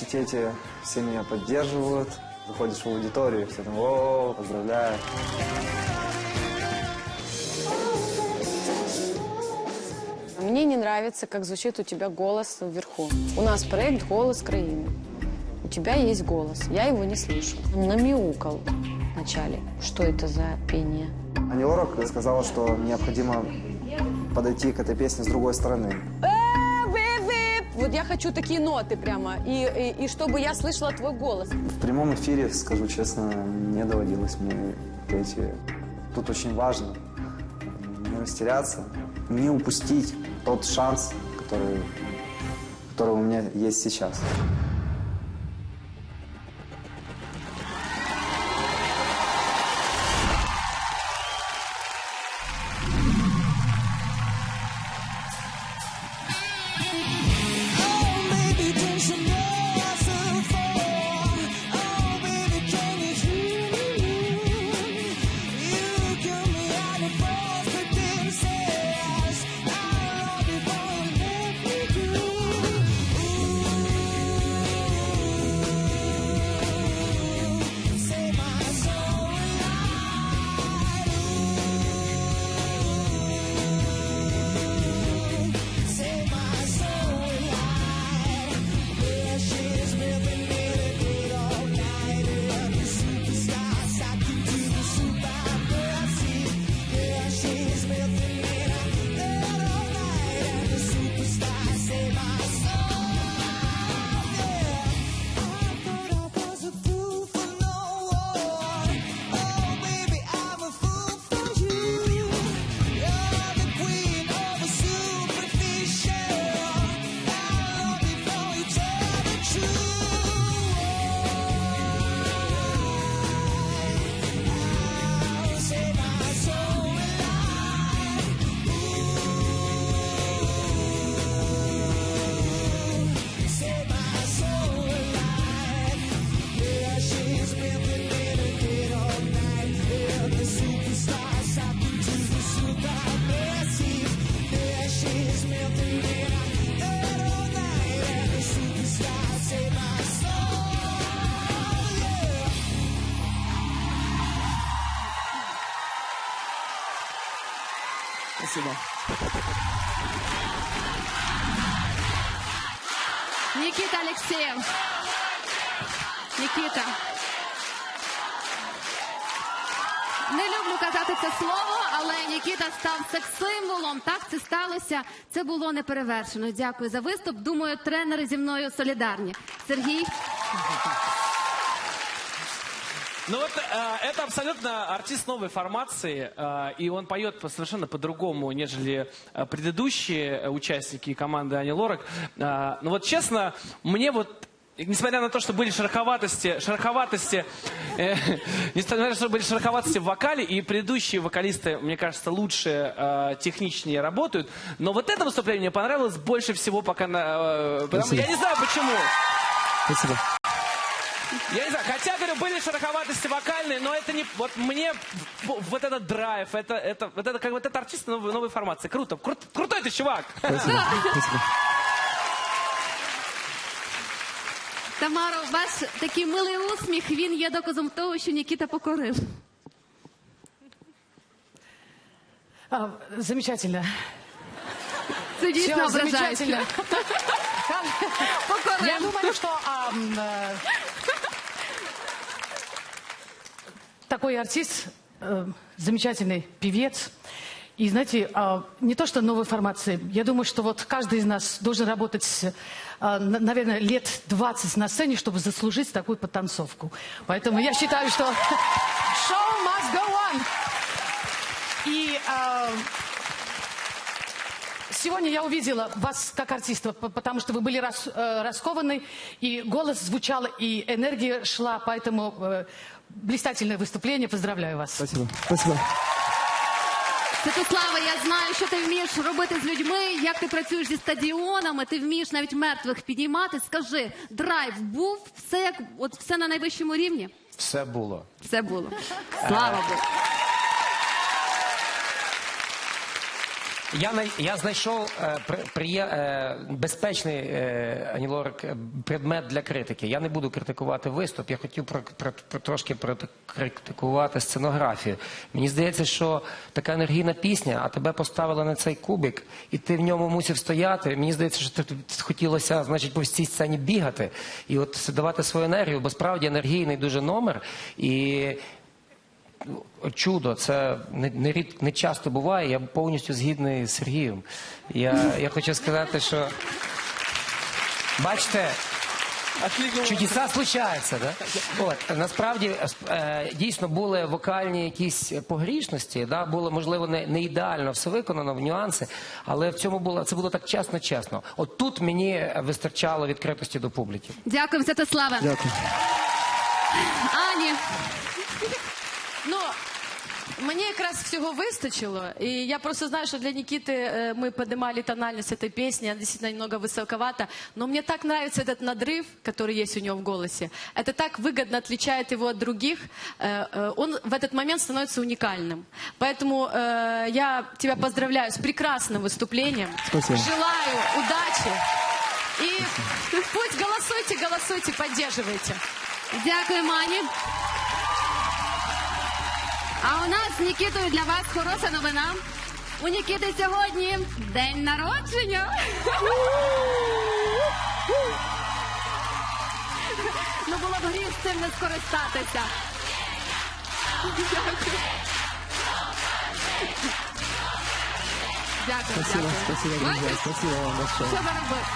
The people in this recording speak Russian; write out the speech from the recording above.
университете все меня поддерживают. Заходишь в аудиторию, все там, о, поздравляю. Мне не нравится, как звучит у тебя голос вверху. У нас проект «Голос краины». У тебя есть голос. Я его не слышу. Он намяукал вначале. Что это за пение? Ани Лорак сказала, что необходимо подойти к этой песне с другой стороны. Э! Вот я хочу такие ноты прямо. И, и, и чтобы я слышала твой голос. В прямом эфире, скажу честно, не доводилось мне петь. Тут очень важно не растеряться, не упустить тот шанс, который, который у меня есть сейчас. Спасибо. Никита Алексеев. Нікіта. Не люблю казати це слово, але Нікіта став секс-символом. Так це сталося. Це було неперевершено. Дякую за виступ. Думаю, тренери зі мною солідарні. Сергій. Ну вот э, это абсолютно артист новой формации, э, и он поет по- совершенно по-другому, нежели э, предыдущие э, участники команды Ани Лорак. Э, но вот честно, мне вот Несмотря на то, что были шероховатости, шероховатости, э, несмотря на то, что были шероховатости в вокале, и предыдущие вокалисты, мне кажется, лучше, э, техничнее работают, но вот это выступление мне понравилось больше всего пока, на, э, потому, Спасибо. я не знаю почему. Спасибо. Я не знаю, хотя, говорю, были шероховатости вокальные, но это не... Вот мне в- вот этот драйв, это, это, вот это как вот это артист новой, новой формации. Круто. Крут- крутой ты чувак. Спасибо. Спасибо. Тамаро, ваш такий милий усміх, він є доказом того, що Нікіта покорив. А, замечательно. Це дійсно Всё, ображаюче. замечательно. Покорив. Я думаю, что а, м, э, такой артист, э, замечательный певец. И знаете, а, не то что новой формации, я думаю, что вот каждый из нас должен работать, а, на- наверное, лет 20 на сцене, чтобы заслужить такую подтанцовку. Поэтому я считаю, что show must go on. И а, Сегодня я увидела вас как артиста, п- потому что вы были рас- э, раскованы, и голос звучал, и энергия шла, поэтому э, блистательное выступление. Поздравляю вас. Спасибо. Спасибо. Святослава, я знаю, що ти вмієш робити з людьми, як ти працюєш зі стадіонами, ти вмієш навіть мертвих підіймати. Скажи, драйв був, все як от все на найвищому рівні? Все було. Все було. Слава Богу. Я, най- я знайшов е, при, приє- е, безпечний е, Ані е, предмет для критики. Я не буду критикувати виступ, я хотів про, про, про, трошки критикувати сценографію. Мені здається, що така енергійна пісня, а тебе поставили на цей кубик, і ти в ньому мусив стояти. Мені здається, що ти хотілося, значить, по цій сцені бігати і от давати свою енергію, бо справді енергійний дуже номер. І чудо, це не, не, рід, не часто буває. Я повністю згідний з Сергієм. Я, я хочу сказати, що бачите. Чудеса случаються, да? От насправді е, дійсно були вокальні якісь погрішності, да? було можливо не, не ідеально все виконано в нюанси, але в цьому було це було так чесно, чесно. От тут мені вистачало відкритості до публіки. Дякую, Святославе. Дякую. Ані, Ну, мені якраз всього вистачило. І я просто знаю, что для Никиты э, мы поднимали тональность этой песни, она действительно немного высоковата. Но мне так нравится этот надрыв, который есть у него в голосе. Это так выгодно отличает его от других. Э, э, Он в этот момент становится уникальным. Поэтому э, я тебя поздравляю с прекрасным выступлением. Спасибо. Желаю удачи. И пусть голосуйте, голосуйте, поддерживайте. дякую, Ані. А у нас з Нікітою для вас хороша новина. У Нікіти сьогодні день народження. Ну було б гріх з цим не скористатися. Дякую. Дякую, Спасибо, дякую. спасибо, друзья. Спасибо вам большое. що ви робите?